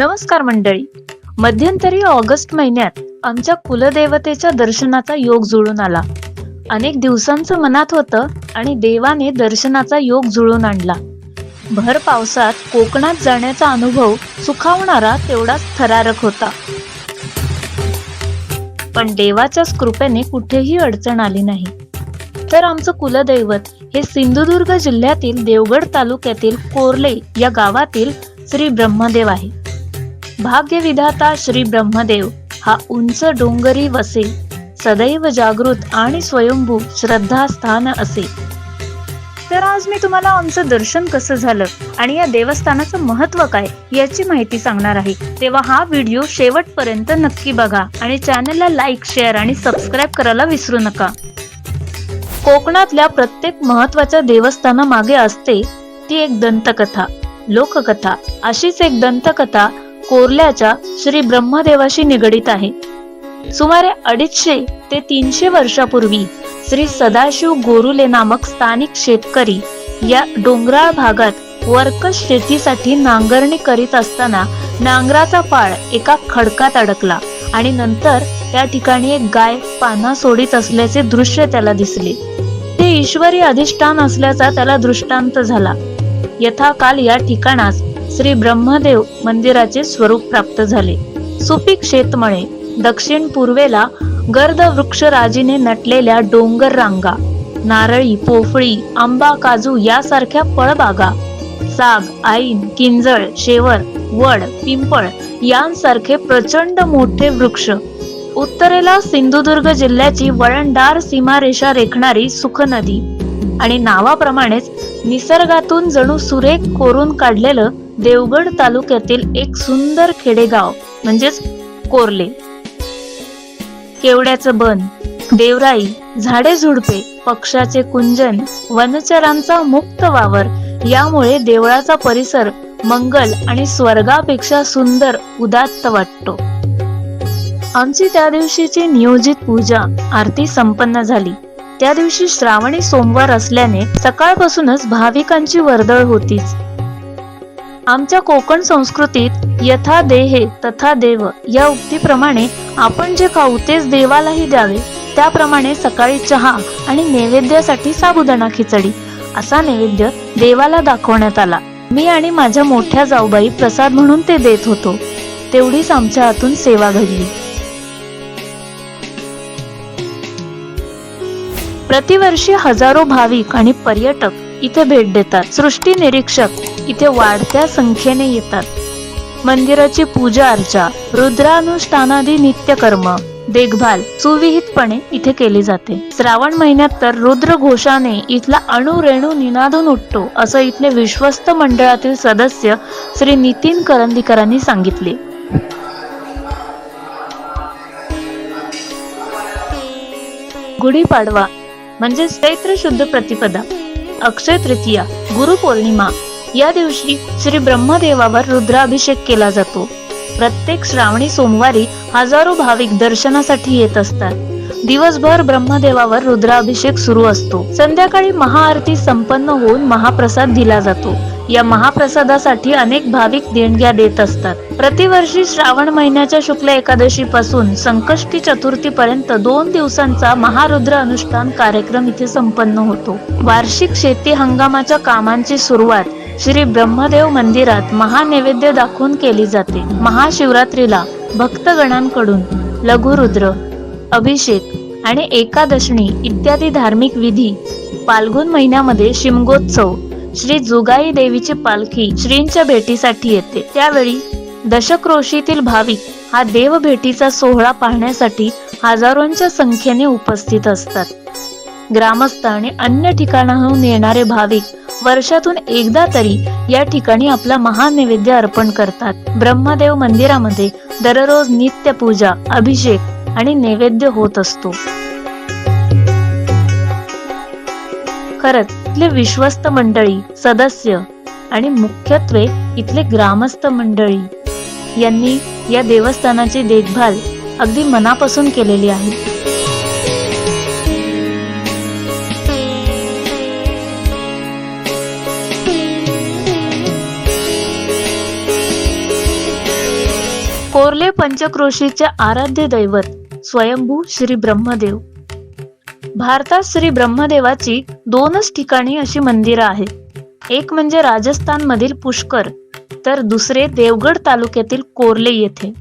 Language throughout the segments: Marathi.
नमस्कार मंडळी. मध्यंतरी ऑगस्ट महिन्यात आमच्या कुलदेवतेच्या दर्शनाचा योग जुळून आला. अनेक दिवसांचं मनात होतं आणि देवाने दर्शनाचा योग जुळून आणला. भर पावसात कोकणात जाण्याचा अनुभव सुखावणारा तेवढाच थरारक होता. पण देवाच्याच कृपेने कुठेही अडचण आली नाही. तर आमचं कुलदैवत हे सिंधुदुर्ग जिल्ह्यातील देवगड तालुक्यातील कोर्ले या गावातील श्री ब्रह्मदेव आहे. भाग्यविधाता श्री ब्रह्मदेव हा उंच डोंगरी वसे सदैव जागृत आणि स्वयंभू श्रद्धास्थान असे. तर आज मी तुम्हाला आमचं दर्शन कसं झालं आणि या देवस्थानाचं महत्त्व काय याची माहिती सांगणार आहे. तेव्हा हा व्हिडिओ शेवटपर्यंत नक्की बघा आणि चॅनलला लाईक शेअर आणि सबस्क्राईब करायला विसरू नका. कोकणातल्या प्रत्येक महत्त्वाच्या देवस्थानामागे असते ती एक दंतकथा लोककथा. अशीच एक दंतकथा कोरल्याच्या श्री ब्रह्मदेवाशी निगडीत आहे. सुमारे अडीचशे ते तीनशे वर्षापूर्वी श्री सदाशिव गोरुले नामक स्थानिक शेतकरी या डोंगराळ भागात वर्कश शेतीसाठी नांगरणी करीत असताना नांगराचा पाळ एका खडकात अडकला आणि नंतर त्या ठिकाणी एक गाय पाना सोडित असल्याचे दृश्य त्याला दिसले. ते ईश्वरी अधिष्ठान असल्याचा त्याला दृष्टांत झाला. यथाकाल या ठिकाणास श्री ब्रह्मदेव मंदिराचे स्वरूप प्राप्त झाले. सुपीक शेतमळे दक्षिण पूर्वेला गर्द वृक्षराजीने नटलेल्या डोंगर रांगा नारळी पोफळी आंबा काजू यासारख्या फळबागा साग आईन किंजळ शेवर वड पिंपळ यांसारखे प्रचंड मोठे वृक्ष. उत्तरेला सिंधुदुर्ग जिल्ह्याची वळणदार सीमारेषा रेखणारी सुख नदी आणि नावाप्रमाणेच निसर्गातून जणू सुरेख कोरून काढलेलं देवगड तालुक्यातील एक सुंदर खेडेगाव म्हणजेच कोरले. केवड्याचं बन देवराई झाडे झुडपे पक्षाचे कुंजन वनचरांचा मुक्त वावर यामुळे देवळाचा परिसर मंगल आणि स्वर्गापेक्षा सुंदर उदात्त वाटतो. आमची त्या दिवशीची नियोजित पूजा आरती संपन्न झाली. त्या दिवशी श्रावणी सोमवार असल्याने सकाळपासूनच भाविकांची वर्दळ होतीच. आमच्या कोकण संस्कृतीत यथा देहे तथा देव या उक्तीप्रमाणे आपण जे खाऊ तेच देवालाही द्यावे. त्याप्रमाणे सकाळी चहा आणि नैवेद्यासाठी साबुदाणा खिचडी असा नैवेद्य देवाला दाखवण्यात आला. मी आणि माझ्या मोठ्या जाऊबाई प्रसाद म्हणून ते देत होतो. तेवढीच आमच्या हातून सेवा घडली. प्रतिवर्षी हजारो भाविक आणि पर्यटक इथे भेट देतात. सृष्टी निरीक्षक इथे वाढत्या संख्येने येतात. मंदिराची पूजा अर्चा रुद्रानुष्ठानादी नित्यकर्म देखभाल सुविहितपणे इथे केली जाते. श्रावण महिन्यात तर रुद्र घोषाने इथला अणुरेणू निनादून उठतो असं इथले विश्वस्त मंडळातील सदस्य श्री नितीन करंदीकरांनी सांगितले. गुढीपाडवा म्हणजे चैत्र शुद्ध प्रतिपदा. अक्षय तृतीया गुरुपौर्णिमा. या दिवशी श्री ब्रह्मदेवावर रुद्राभिषेक केला जातो. प्रत्येक श्रावणी सोमवारी हजारो भाविक दर्शनासाठी येत असतात. दिवसभर ब्रह्मदेवावर रुद्राभिषेक सुरू असतो. संध्याकाळी महाआरती संपन्न होऊन महाप्रसाद दिला जातो. या महाप्रसादासाठी अनेक भाविक देणग्या देत असतात. प्रतिवर्षी श्रावण महिन्याच्या शुक्ल एकादशी पासून संकष्टी चतुर्थी पर्यंत दोन दिवसांचा महारुद्र अनुष्ठान कार्यक्रम इथे संपन्न होतो. वार्षिक शेती हंगामाच्या कामांची सुरुवात श्री ब्रह्मदेव मंदिरात महानैवेद्य दाखवून केली जाते. महाशिवरात्रीला भक्तगणांकडून लघुरुद्र अभिषेक आणि एकादशणी इत्यादी धार्मिक विधी फाल्गुन महिन्यामध्ये शिमगोत्सव श्री जुगाई देवीची पालखी श्रींच्या भेटीसाठी येते. त्यावेळी दशक्रोशीतील भाविक हा देव भेटीचा सोहळा पाहण्यासाठी हजारोंच्या संख्येने उपस्थित असतात. ग्रामस्थ आणि अन्य ठिकाणाहून येणारे भाविक वर्षातून एकदा तरी या ठिकाणी आपला महानैवेद्य अर्पण करतात. ब्रह्मदेव मंदिरामध्ये दररोज नित्य पूजा अभिषेक आणि नैवेद्य होत असतो. खरंच इथले विश्वस्त मंडळी सदस्य आणि मुख्यत्वे इथले ग्रामस्थ मंडळी यांनी या देवस्थानाची देखभाल अगदी मनापासून केलेली आहे. कोर्ले पंचक्रोशीचे आराध्य दैवत स्वयंभू श्री ब्रह्मदेव. भारतात श्री ब्रह्मदेवाची दोनच ठिकाणी अशी मंदिरं आहेत. एक म्हणजे राजस्थान मधील पुष्कर तर दुसरे देवगड तालुक्यातील कोर्ले येथे.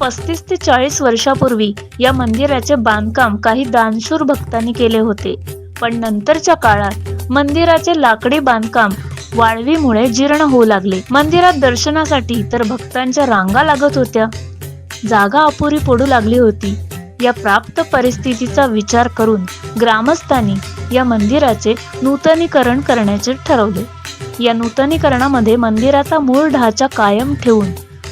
पस्तीस ते चाळीस वर्षापूर्वी या मंदिराचे बांधकाम काही दानशूर भक्तांनी केले होते. पण नंतरच्या काळात मंदिराचे लाकडी बांधकाम वाळवीमुळे जीर्ण होऊ लागले. मंदिरात दर्शनासाठी तर भक्तांच्या रांगा लागत होत्या. जागा अपुरी पडू लागली होती. या प्राप्त परिस्थितीचा विचार करून ग्रामस्थांनी या मंदिराचे नूतनीकरण करण्याचे ठरवले. या नूतनीकरणामध्ये मंदिराचा मूळ ढाचा कायम ठेवून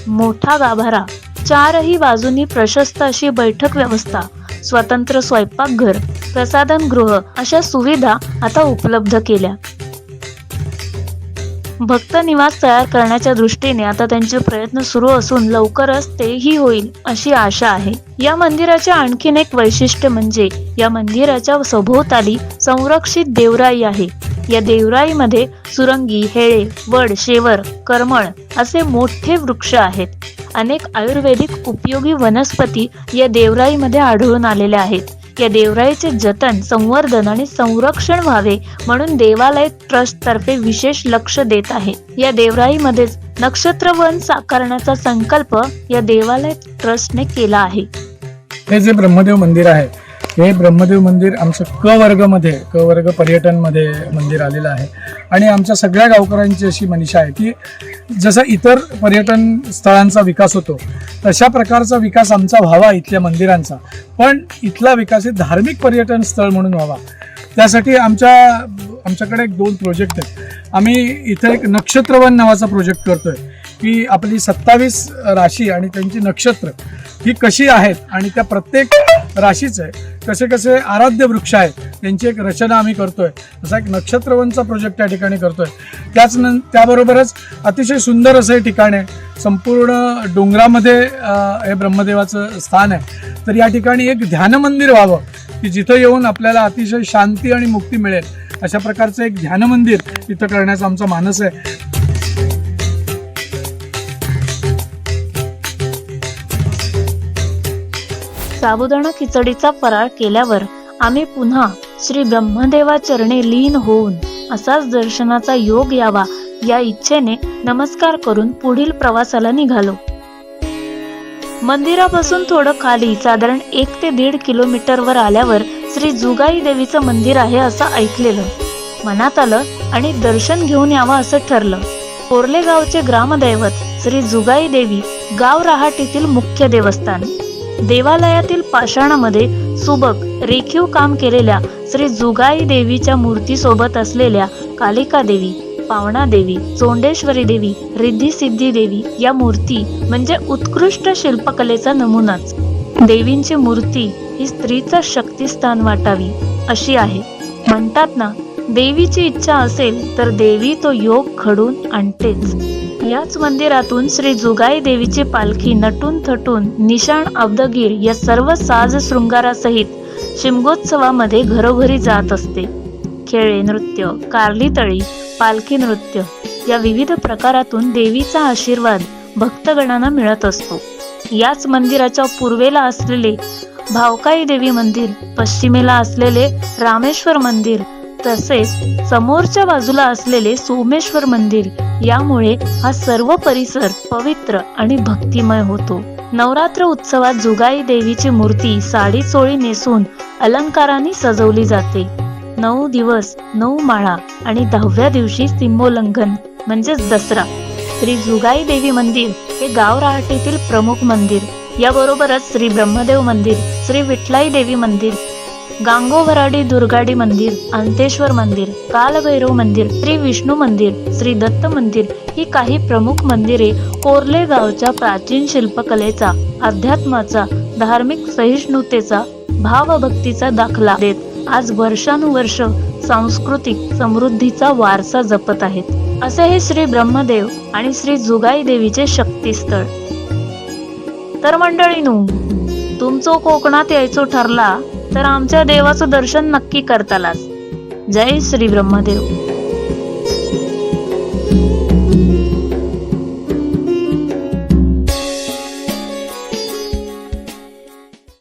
मोठा गाभारा चारही बाजूंनी प्रशस्त अशी बैठक व्यवस्था स्वतंत्र स्वयंपाकघर प्रसाधनगृह अशा सुविधा आता उपलब्ध केल्या. भक्त निवास तयार करण्याच्या दृष्टीने आता त्यांचे प्रयत्न सुरू असून लवकरच तेही होईल अशी आशा आहे. या मंदिराचे आणखीन एक वैशिष्ट्य म्हणजे या मंदिराच्या सभोवताली संरक्षित देवराई आहे. या देवराईमध्ये सुरंगी हेळे वड शेवर करमळ असे मोठे वृक्ष आहेत. अनेक आयुर्वेदिक उपयोगी वनस्पती या देवराईमध्ये आढळून आलेल्या आहेत. या देवराईचे जतन संवर्धन आणि संरक्षण व्हावे म्हणून देवालय ट्रस्ट तर्फे विशेष लक्ष देत आहे. या देवराईमध्येच नक्षत्रवन साकारण्याचा संकल्प या देवालय ट्रस्टने केला आहे. हे जे ब्रह्मदेव मंदिर आहे हे ब्रह्मदेव मंदिर आमचं क वर्गमध्ये क वर्ग पर्यटनमध्ये मंदिर आलेलं आहे. आणि आमच्या सगळ्या गावकऱ्यांची अशी मनीषा आहे की जसं इतर पर्यटन स्थळांचा विकास होतो तशा प्रकारचा विकास आमचा व्हावा इथल्या मंदिरांचा. पण इथला विकास हे धार्मिक पर्यटन स्थळ म्हणून व्हावा. त्यासाठी आमच्या आमच्याकडे एक दोन प्रोजेक्ट आहेत. आम्ही इथं एक नक्षत्रवन नावाचा प्रोजेक्ट करतोय की आपली सत्तावीस राशी आणि त्यांची नक्षत्र ही कशी आहेत आणि त्या प्रत्येक राशीचे कसे कसे आराध्य वृक्ष आहेत त्यांची एक रचना आम्ही करतोय. असा एक नक्षत्रवनचा प्रोजेक्ट या ठिकाणी करतोय. त्याच नं त्याबरोबरच अतिशय सुंदर असं हे ठिकाण आहे. संपूर्ण डोंगरामध्ये हे ब्रह्मदेवाचं स्थान आहे. तर या ठिकाणी एक ध्यान मंदिर व्हावं की जिथं येऊन आपल्याला अतिशय शांती आणि मुक्ती मिळेल. अशा प्रकारचं एक ध्यानमंदिर तिथं इथं करण्याचा आमचा मानस आहे. साबुदाणा खिचडीचा फराळ केल्यावर आम्ही पुन्हा श्री ब्रह्मदेवा चरणे लीन होऊन असाच दर्शनाचा योग यावा या इच्छेने नमस्कार करून पुढील प्रवासाला निघालो. मंदिरापासून थोडं खाली साधारण एक ते दीड किलोमीटर वर आल्यावर श्री जुगाई देवीचं मंदिर आहे असं ऐकलेलं. मनात आलं आणि दर्शन घेऊन यावं असं ठरलं. कोर्ले गावचे ग्रामदैवत श्री जुगाई देवी गाव रहाटीतील मुख्य देवस्थान. देवालयातील पाषाणामध्ये सुबक रेखीव काम केलेल्या श्री जुगाई देवीच्या मूर्तीसोबत असलेल्या कालिका देवी पावणा देवी चोंडेश्वरी देवी रिद्धी सिद्धी देवी या मूर्ती म्हणजे उत्कृष्ट शिल्पकलेचा नमुनाच. देवींची मूर्ती ही स्त्रीचं शक्तिस्थान वाटावी अशी आहे. म्हणतात ना देवीची इच्छा असेल तर देवी तो योग घडून आणतेच. याच मंदिरातून श्री जुगाई देवीची पालखी नटून थटून निशाण अब्दगीर या सर्व साज शृंगारासहित शिमगोत्सवामध्ये घरोघरी जात असते. खेळे नृत्य कारली तळी पालखी नृत्य या विविध प्रकारातून देवीचा आशीर्वाद भक्तगणांना मिळत असतो. याच मंदिराच्या पूर्वेला असलेले भावकाई देवी मंदिर पश्चिमेला असलेले रामेश्वर मंदिर तसेच समोरच्या बाजूला असलेले सोमेश्वर मंदिर यामुळे हा सर्व परिसर पवित्र आणि भक्तिमय होतो. नवरात्र उत्सवात जुगाई देवीची मूर्ती साडी चोळी नेसून अलंकाराने सजवली जाते. नऊ दिवस नऊ माळा आणि दहाव्या दिवशी सिंबोलंघन म्हणजेच दसरा. श्री जुगाई देवी मंदिर हे गाव रहाटेतील प्रमुख मंदिर. याबरोबरच श्री ब्रह्मदेव मंदिर श्री विठलाई देवी मंदिर गांगोवराडी दुर्गाडी मंदिर अंतेश्वर मंदिर कालभैरव मंदिर श्री विष्णू मंदिर श्री दत्त मंदिर ही काही प्रमुख मंदिरे कोर्ले गावच्या प्राचीन शिल्पकलेचा अध्यात्माचा धार्मिक सहिष्णुतेचा भावभक्तीचा दाखला देत आज वर्षानुवर्ष सांस्कृतिक समृद्धीचा वारसा जपत आहेत. असे हे श्री ब्रह्मदेव आणि श्री जुगाई देवीचे शक्तीस्थळ. तर मंडळीनू तुमचो कोकणात यायचो ठरला तर आमच्या देवाचं दर्शन नक्की करतालाच जय श्री ब्रह्मदेव.